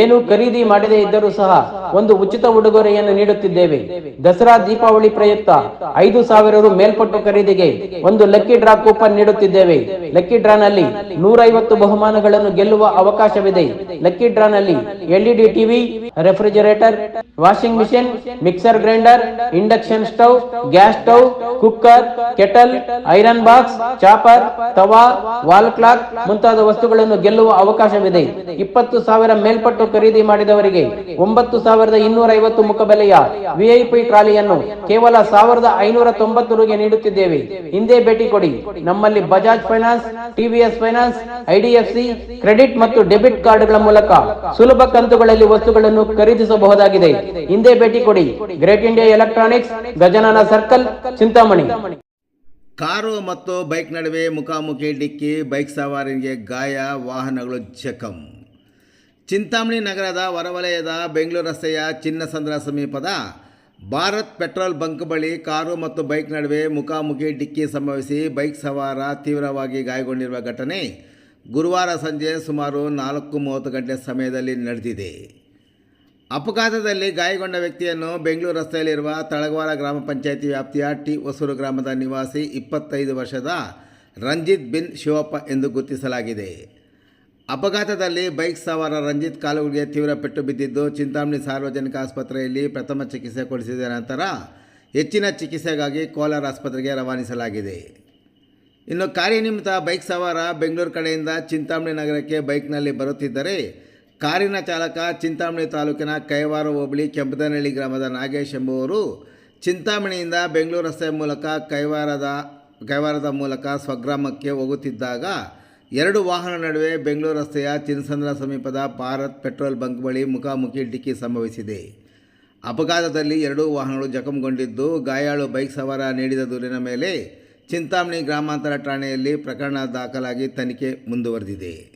ಏನು ಖರೀದಿ ಮಾಡದೇ ಇದ್ದರೂ ಸಹ ಒಂದು ಉಚಿತ ಉಡುಗೊರೆಯನ್ನು ನೀಡುತ್ತಿದ್ದೇವೆ. ದಸರಾ ದೀಪಾವಳಿ ಪ್ರಯುಕ್ತ ಐದು ಸಾವಿರ ರು ಮೇಲ್ಪಟ್ಟು ಖರೀದಿಗೆ ಒಂದು ಲಕ್ಕಿ ಡ್ರಾ ಕೂಪನ್ ನೀಡುತ್ತಿದ್ದೇವೆ. ಲಕ್ಕಿ ಡ್ರಾ ನಲ್ಲಿ ನೂರೈವತ್ತು ಬಹುಮಾನಗಳನ್ನು ಗೆಲ್ಲುವ ಅವಕಾಶವಿದೆ. ಲಕ್ಕಿ ಡ್ರಾ ನಲ್ಲಿ LED TV, refrigerator, washing machine, mixer grinder, induction stove, gas stove, cooker, kettle, iron box, chopper, ತವಾ, ವಾಲ್ ಕ್ಲಾಕ್ ಮುಂತಾದ ವಸ್ತುಗಳನ್ನು ಗೆಲ್ಲುವ ಅವಕಾಶವಿದೆ. ಇಪ್ಪತ್ತು ಸಾವಿರ ಮೇಲ್ಪಟ್ಟು ಖರೀದಿ ಮಾಡಿದವರಿಗೆ ಒಂಬತ್ತು ಸಾವಿರದ ಇನ್ನೂರ ಐವತ್ತು ಮುಖಬೆಲೆಯ ವಿಐಪಿ ಟ್ರಾಲಿಯನ್ನು ಕೇವಲ ಸಾವಿರದ ಐನೂರ ತೊಂಬತ್ತು ರುಗೆ ನೀಡುತ್ತಿದ್ದೇವೆ. ಹಿಂದೆ ಭೇಟಿ ಕೊಡಿ. ನಮ್ಮಲ್ಲಿ Bajaj finance TVS finance IDFC credit ಮತ್ತು ಡೆಬಿಟ್ ಕಾರ್ಡ್ಗಳ ಮೂಲಕ ಸುಲಭ ಕಂತುಗಳಲ್ಲಿ ವಸ್ತುಗಳನ್ನು ಖರೀದಿಸಬಹುದಾಗಿದೆ. ಹಿಂದೆ ಭೇಟಿ ಕೊಡಿ. Great India electronics, Gajanana circle, Chintamani. Car ಮತ್ತು ಬೈಕ್ ನಡುವೆ ಮುಖಾಮುಖಿ ಡಿಕ್ಕಿ, ಬೈಕ್ ಸವಾರರಿಗೆ ಗಾಯ, ವಾಹನಗಳು ಜಖಂ ಚಿಂತಾಮಣಿ ನಗರದ ಹೊರವಲಯದ ಬೆಂಗಳೂರು ರಸ್ತೆಯ ಚಿನ್ನಸಂದ್ರ ಸಮೀಪದ ಭಾರತ್ ಪೆಟ್ರೋಲ್ ಬಂಕ್ ಬಳಿ ಕಾರು ಮತ್ತು ಬೈಕ್ ನಡುವೆ ಮುಖಾಮುಖಿ ಡಿಕ್ಕಿ ಸಂಭವಿಸಿ ಬೈಕ್ ಸವಾರ ತೀವ್ರವಾಗಿ ಗಾಯಗೊಂಡಿರುವ ಘಟನೆ ಗುರುವಾರ ಸಂಜೆ ಸುಮಾರು ನಾಲ್ಕು ಮೂವತ್ತು ಗಂಟೆ ಸಮಯದಲ್ಲಿ ನಡೆದಿದೆ. ಅಪಘಾತದಲ್ಲಿ ಗಾಯಗೊಂಡ ವ್ಯಕ್ತಿಯನ್ನು ಬೆಂಗಳೂರು ರಸ್ತೆಯಲ್ಲಿರುವ ತಳಗವಾರ ಗ್ರಾಮ ಪಂಚಾಯಿತಿ ವ್ಯಾಪ್ತಿಯ ಟಿ ಹೊಸೂರು ಗ್ರಾಮದ ನಿವಾಸಿ ಇಪ್ಪತ್ತೈದು ವರ್ಷದ ರಂಜಿತ್ ಬಿನ್ ಶಿವಪ್ಪ ಎಂದು ಗುರುತಿಸಲಾಗಿದೆ. ಅಪಘಾತದಲ್ಲಿ ಬೈಕ್ ಸವಾರ ರಂಜಿತ್ ಕಾಲುಗಳಿಗೆ ತೀವ್ರ ಪೆಟ್ಟು ಬಿದ್ದಿದ್ದು ಚಿಂತಾಮಣಿ ಸಾರ್ವಜನಿಕ ಆಸ್ಪತ್ರೆಯಲ್ಲಿ ಪ್ರಥಮ ಚಿಕಿತ್ಸೆ ಕೊಡಿಸಿದ ನಂತರ ಹೆಚ್ಚಿನ ಚಿಕಿತ್ಸೆಗಾಗಿ ಕೋಲಾರ ಆಸ್ಪತ್ರೆಗೆ ರವಾನಿಸಲಾಗಿದೆ. ಇನ್ನು ಕಾರ್ಯನಿಮಿತ್ತ ಬೈಕ್ ಸವಾರ ಬೆಂಗಳೂರು ಕಡೆಯಿಂದ ಚಿಂತಾಮಣಿ ನಗರಕ್ಕೆ ಬೈಕ್ನಲ್ಲಿ ಬರುತ್ತಿದ್ದರೆ ಕಾರಿನ ಚಾಲಕ ಚಿಂತಾಮಣಿ ತಾಲೂಕಿನ ಕೈವಾರ ಹೋಬಳಿ ಕೆಂಪದನಹಳ್ಳಿ ಗ್ರಾಮದ ನಾಗೇಶ್ ಎಂಬುವರು ಚಿಂತಾಮಣಿಯಿಂದ ಬೆಂಗಳೂರು ರಸ್ತೆ ಮೂಲಕ ಕೈವಾರದ ಕೈವಾರದ ಮೂಲಕ ಸ್ವಗ್ರಾಮಕ್ಕೆ ಹೋಗುತ್ತಿದ್ದಾಗ ಎರಡು ವಾಹನ ನಡುವೆ ಬೆಂಗಳೂರು ರಸ್ತೆಯ ಚಿನ್ಸಂದ್ರ ಸಮೀಪದ ಭಾರತ್ ಪೆಟ್ರೋಲ್ ಬಂಕ್ ಬಳಿ ಮುಖಾಮುಖಿ ಡಿಕ್ಕಿ ಸಂಭವಿಸಿದೆ. ಅಪಘಾತದಲ್ಲಿ ಎರಡೂ ವಾಹನಗಳು ಜಖಂಗೊಂಡಿದ್ದು, ಗಾಯಾಳು ಬೈಕ್ ಸವಾರ ನೀಡಿದ ದೂರಿನ ಮೇಲೆ ಚಿಂತಾಮಣಿ ಗ್ರಾಮಾಂತರ ಠಾಣೆಯಲ್ಲಿ ಪ್ರಕರಣ ದಾಖಲಾಗಿ ತನಿಖೆ ಮುಂದುವರೆದಿದೆ.